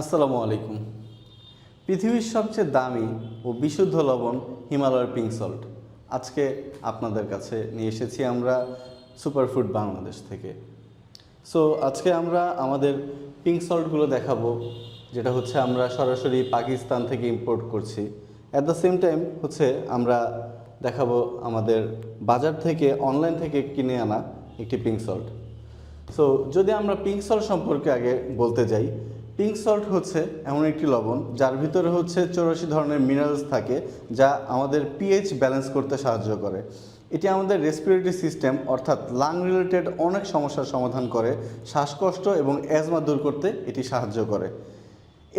আসসালামু আলাইকুম। পৃথিবীর সবচেয়ে দামি ও বিশুদ্ধ লবণ হিমালয়ের পিঙ্ক সল্ট আজকে আপনাদের কাছে নিয়ে এসেছি আমরা সুপারফুড বাংলাদেশ থেকে। সো আজকে আমরা আমাদের পিঙ্ক সল্টগুলো দেখাবো, যেটা হচ্ছে আমরা সরাসরি পাকিস্তান থেকে ইম্পোর্ট করছি। অ্যাট দ্য সেম টাইম হচ্ছে আমরা দেখাবো আমাদের বাজার থেকে অনলাইন থেকে কিনে আনা একটি পিঙ্ক সল্ট সো যদি আমরা পিঙ্ক সল্ট সম্পর্কে আগে বলতে যাই পিঙ্ক সল্ট হচ্ছে এমন একটি লবণ, যার ভিতরে হচ্ছে চৌরাশি ধরনের মিনারেলস থাকে, যা আমাদের পিএইচ ব্যালেন্স করতে সাহায্য করে। এটি আমাদের রেসপিরেটরি সিস্টেম অর্থাৎ লাং রিলেটেড অনেক সমস্যার সমাধান করে, শ্বাসকষ্ট এবং অ্যাজমা দূর করতে এটি সাহায্য করে।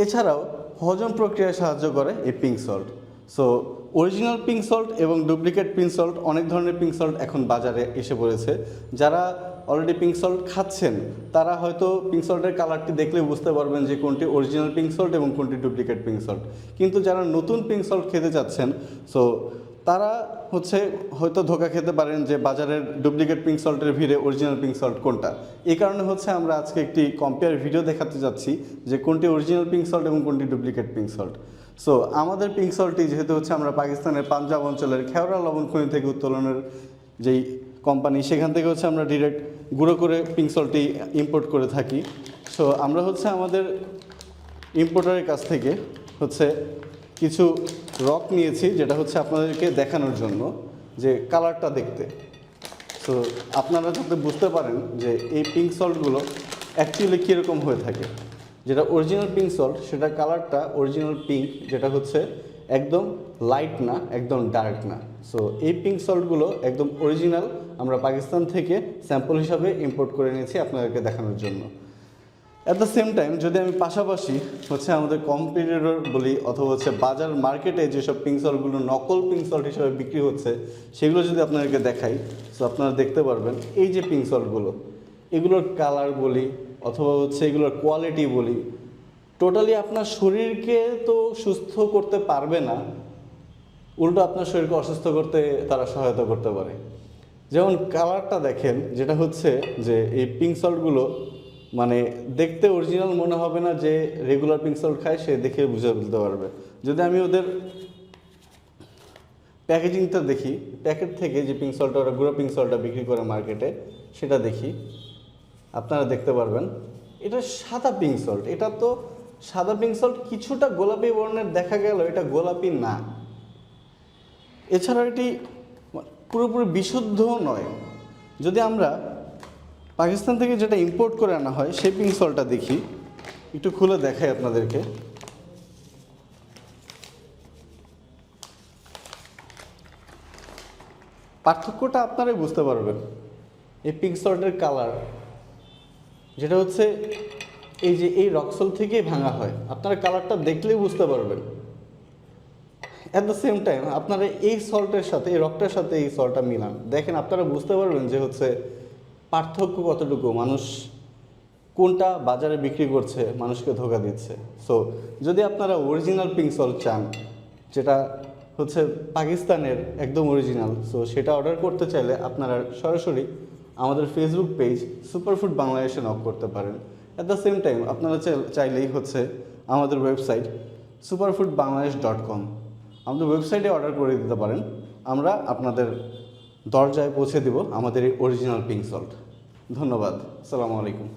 এছাড়াও হজম প্রক্রিয়ায় সাহায্য করে এই pink salt so original pink salt এবং ডুপ্লিকেট পিঙ্ক সল্ট অনেক ধরনের পিঙ্ক সল্ট এখন বাজারে এসে পড়েছে। যারা অলরেডি পিঙ্ক সল্ট খাচ্ছেন, তারা হয়তো পিঙ্ক সল্টের কালারটি দেখলে বুঝতে পারবেন যে কোনটি অরিজিনাল পিঙ্ক সল্ট এবং কোনটি ডুপ্লিকেট পিঙ্ক সল্ট কিন্তু যারা নতুন পিঙ্ক সল্ট খেতে চাচ্ছেন সো তারা হচ্ছে হয়তো ধোকা খেতে পারেন যে বাজারের ডুপ্লিকেট পিঙ্ক সল্টের ভিড়ে অরিজিনাল পিঙ্ক সল্ট কোনটা। এই কারণে হচ্ছে আমরা আজকে একটি কম্পেয়ার ভিডিও দেখাতে যাচ্ছি যে কোনটি অরিজিনাল পিঙ্ক সল্ট এবং কোনটি ডুপ্লিকেট পিঙ্ক সল্ট সো আমাদের পিঙ্ক সল্টটি যেহেতু হচ্ছে আমরা পাকিস্তানের পাঞ্জাব অঞ্চলের খেওড়া লবণ খনি থেকে উত্তোলনের যেই কোম্পানি সেখান থেকে হচ্ছে আমরা ডিরেক্ট গুঁড়ো করে পিঙ্ক সল্টটি ইম্পোর্ট করে থাকি। সো আমরা হচ্ছে আমাদের ইম্পোর্টারের কাছ থেকে হচ্ছে কিছু রক নিয়েছি, যেটা হচ্ছে আপনাদেরকে দেখানোর জন্য, যে কালারটা দেখতে। তো আপনারা যাতে বুঝতে পারেন যে এই পিঙ্ক সল্টগুলো অ্যাকচুয়ালি কীরকম হয়ে থাকে। যেটা অরিজিনাল পিঙ্ক সল্ট সেটা কালারটা অরিজিনাল পিঙ্ক যেটা হচ্ছে একদম লাইট না, একদম ডার্ক না। সো এই পিঙ্ক সল্টগুলো একদম অরিজিনাল আমরা পাকিস্তান থেকে স্যাম্পল হিসাবে ইম্পোর্ট করে নিয়েছি আপনাদেরকে দেখানোর জন্য। অ্যাট দ্য সেম টাইম যদি আমি পাশাপাশি হচ্ছে আমাদের কম্পিটিটর বলি অথবা হচ্ছে বাজার মার্কেটে যেসব পিঙ্ক সল্টগুলো নকল পিঙ্ক সল্ট হিসাবে বিক্রি হচ্ছে, সেগুলো যদি আপনাদেরকে দেখাই সো আপনারা দেখতে পারবেন, এই যে পিঙ্ক সল্টগুলো এগুলোর কালার বলি অথবা হচ্ছে এগুলোর কোয়ালিটি বলি টোটালি আপনার শরীরকে তো সুস্থ করতে পারবে না, উল্টো আপনার শরীরকে অসুস্থ করতে তারা সহায়তা করতে পারে। যেমন কালারটা দেখেন, যেটা হচ্ছে যে এই পিঙ্ক সল্টগুলো মানে দেখতে অরিজিনাল মনে হবে না যে রেগুলার পিঙ্ক সল্ট খায়, সে দেখে বুঝে ফেলতে পারবে। যদি আমি ওদের প্যাকেজিংটা দেখি প্যাকেট থেকে যে পিঙ্ক সল্টটা ওরা গুঁড়ো পিঙ্ক সল্টটা বিক্রি করে মার্কেটে সেটা দেখি। আপনারা দেখতে পারবেন। এটা সাদা পিঙ্ক সল্ট এটা তো সাদা পিঙ্ক সল্ট কিছুটা গোলাপি বর্ণের দেখা গেল এটা গোলাপি না। এছাড়া এটি পুরোপুরি বিশুদ্ধ নয়। যদি আমরা পাকিস্তান থেকে যেটা ইম্পোর্ট করে আনা হয়, সেই পিঙ্ক সল্টটা দেখি। একটু খুলে দেখাই আপনাদেরকে। পার্থক্যটা আপনারাই বুঝতে পারবেন। এই পিঙ্ক সল্টের কালার যেটা হচ্ছে এই যে এই রক্সল থেকেই ভাঙা হয়। আপনারা কালারটা দেখলেই বুঝতে পারবেন। অ্যাট দ্য সেম টাইম আপনারা এই সল্টের সাথে, এই রকটার সাথে এই সল্টটা মিলান। দেখেন, আপনারা বুঝতে পারবেন যে হচ্ছে পার্থক্য কতটুকু। মানুষ কোনটা বাজারে বিক্রি করছে, মানুষকে ধোকা দিচ্ছে। সো যদি আপনারা অরিজিনাল পিঙ্ক সল্ট চান, যেটা হচ্ছে পাকিস্তানের একদম অরিজিনাল সো সেটা অর্ডার করতে চাইলে আপনারা সরাসরি আমাদের ফেসবুক পেজ সুপারফুড বাংলাদেশে নক করতে পারেন। অ্যাট দ্য সেম টাইম আপনারা চাই- চাইলেই হচ্ছে আমাদের website superfood Bangladesh dot com আমাদের ওয়েবসাইটে অর্ডার করে দিতে পারেন। আমরা আপনাদের দরজায় পৌঁছে দেব আমাদের এই অরিজিনাল পিঙ্ক সল্ট ধন্যবাদ। সালামু আলাইকুম।